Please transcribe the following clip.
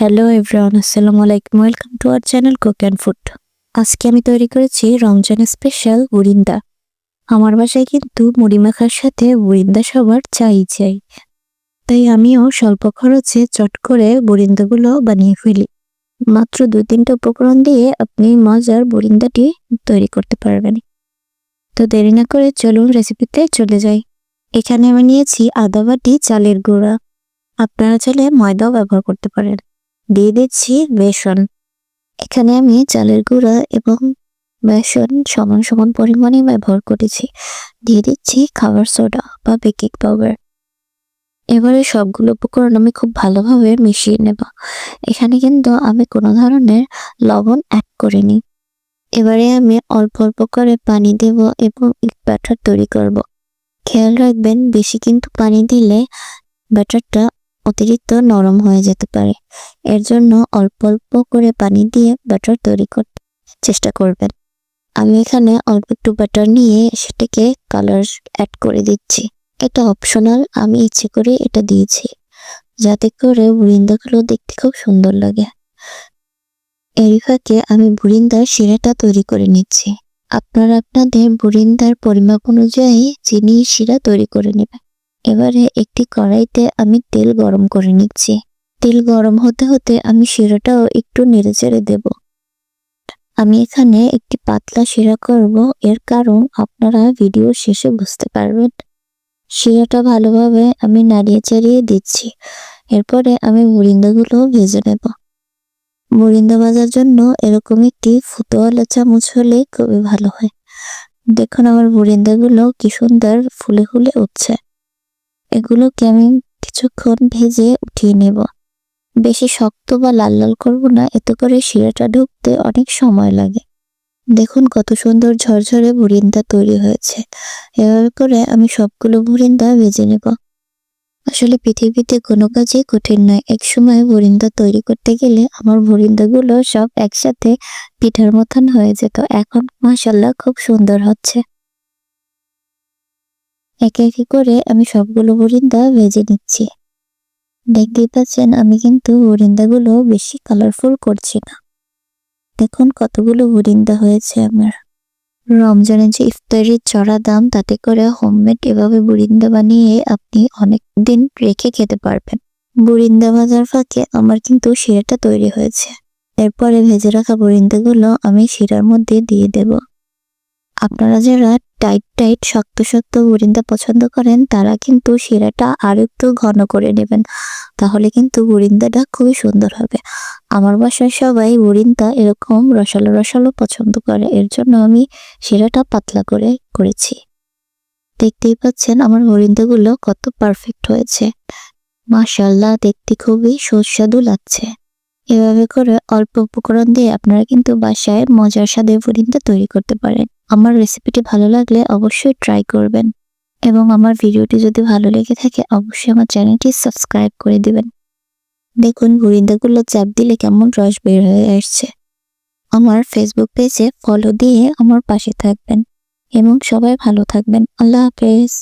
Hello everyone আসসালামু আলাইকুম welcome to our channel cook and food আজকে আমি তৈরি করেছি রমজান স্পেশাল বুরিন্দা আমার বাসায় কিন্তু মুড়ি মাখার সাথে বুরিন্দা সবার চাই চাই। তাই আমিও স্বল্প খরচে চট করে বুরিন্দাগুলো বানিয়ে ফেলি। মাত্র দু তিনটা উপকরণ দিয়ে আপনি মজার বুরিন্দাটি তৈরি করতে পারবেন। তো দেরি না করে চলুন রেসিপিতে চলে যাই। এখানে আমি নিয়েছি আদা বাটি চালের গুঁড়া। আপনারা চাইলে ময়দাও ব্যবহার করতে পারেন। দিয়ে দিচ্ছি বেসন। এখানে আমি চালের গুঁড়া এবং বেসন সমান সমান পরিমাণে ব্যবহার করেছি। দিয়ে দিচ্ছি খাবার সোডা বা বেকিং পাউডার। এবারে সবগুলো উপকরণ আমি খুব ভালোভাবে মিশিয়ে নেব। এখানে কিন্তু আমি কোনো ধরনের লবণ অ্যাড করিনি। এবারে আমি অল্প অল্প করে পানি দেব এবং ব্যাটার তৈরি করব। খেয়াল রাখবেন, বেশি কিন্তু পানি দিলে ব্যাটারটা অতিরিক্ত নরম হয়ে যেতে পারে। এর জন্য অল্প অল্প করে পানি দিয়ে ব্যাটার তৈরি করতে চেষ্টা করবেন। আমি এখানে অল্প একটু ব্যাটার নিয়ে সেটাকে কালার অ্যাড করে দিচ্ছি। এটা অপশনাল, আমি ইচ্ছে করে এটা দিয়েছি। যাতে করে বুরিন্দাগুলো দেখতে খুব সুন্দর লাগে। এর আমি বুরিন্দার শিরাটা তৈরি করে নিচ্ছি। আপনারা আপনাদের বুরিন্দার পরিমাপ অনুযায়ী চিনি শিরা তৈরি করে নেবেন। এবারে একটি কড়াইতে আমি তেল গরম করে নিচ্ছি। তেল গরম হতে হতে আমি শিরাটাও একটু নেড়ে চেড়ে দেব। আমি এখানে একটি পাতলা শিরা করব, এর কারণ আপনারা ভিডিও শেষে বুঝতে পারবেন। শিরাটা ভালোভাবে আমি নাড়িয়ে চাড়িয়ে দিচ্ছি। এরপরে আমি মুরিন্দাগুলো ভেজে নেব। মুরিন্দা ভাজার জন্য এরকম একটি ফুটোয়ালা চামচ হলে খুবই ভালো হয়। দেখুন আমার মুরিন্দাগুলো কি সুন্দর ফুলে ফুলে উঠছে। এগুলোকে আমি কিছুক্ষণ ভেজে উঠিয়ে নেব। বেশি শক্ত বা লাল লাল করব না, এতে করে শিরাটা ঢুকতে অনেক সময় লাগে। দেখুন কত সুন্দর ঝরঝরে বুরিন্দা তৈরি হয়েছে। এভাবে করে আমি সবগুলো বুরিন্দা ভেজে নেব। আসলে পৃথিবীতে কোনো কাজই কঠিন নয়। এক সময় বুরিন্দা তৈরি করতে গেলে আমার বুরিন্দাগুলো সব একসাথে পিঠার মতন হয়ে যেত। এখন মাসাল্লাহ খুব সুন্দর হচ্ছে। একে একে করে আমি সবগুলো বরিন্দা ভেজে নিচ্ছি। দেখতেই পাচ্ছেন, আমি কিন্তু বরিন্দাগুলো বেশি কালারফুল করছি না। দেখুন কতগুলো বরিন্দা হয়েছে আমার। রমজানের যে ইফতারির চড়া দাম, তাতে করে হোমমেড এভাবে বুরিন্দা বানিয়ে আপনি অনেক দিন রেখে খেতে পারবেন। বুরিন্দা ভাজার ফাঁকে আমার কিন্তু শিরাটা তৈরি হয়েছে। এরপরে ভেজে রাখা বরিন্দাগুলো আমি শিরার মধ্যে দিয়ে দেব। আপনারা যারা টাইট টাইট, শক্ত শক্ত বুরিন্দা পছন্দ করেন, তারা কিন্তু শিরাটা আর একটু ঘন করে নেবেন। তাহলে কিন্তু বুরিন্দাটা খুবই সুন্দর হবে। আমার বাসায় সবাই বুরিন্দা এরকম রসালো রসালো পছন্দ করে, এর জন্য আমি শিরাটা পাতলা করে করেছি। দেখতেই পাচ্ছেন আমার বুরিন্দাগুলো কত পারফেক্ট হয়েছে। মাশাল্লাহ দেখতে খুবই সুস্বাদু লাগছে। এভাবে করে অল্প উপকরণ দিয়ে আপনারা কিন্তু বাসায় মজার স্বাদের বুরিন্দা তৈরি করতে পারেন। আমার রেসিপিটি ভালো লাগলে অবশ্যই ট্রাই করবেন এবং আমার ভিডিওটি যদি ভালো লেগে থাকে, অবশ্যই আমার চ্যানেলটি সাবস্ক্রাইব করে দিবেন। দেখুন বুরিন্দাগুলো চাপ দিলে কেমন রস বের হয়ে আসছে। আমার ফেসবুক পেজে ফলো দিয়ে আমার পাশে থাকবেন এবং সবাই ভালো থাকবেন। আল্লাহ হাফেজ।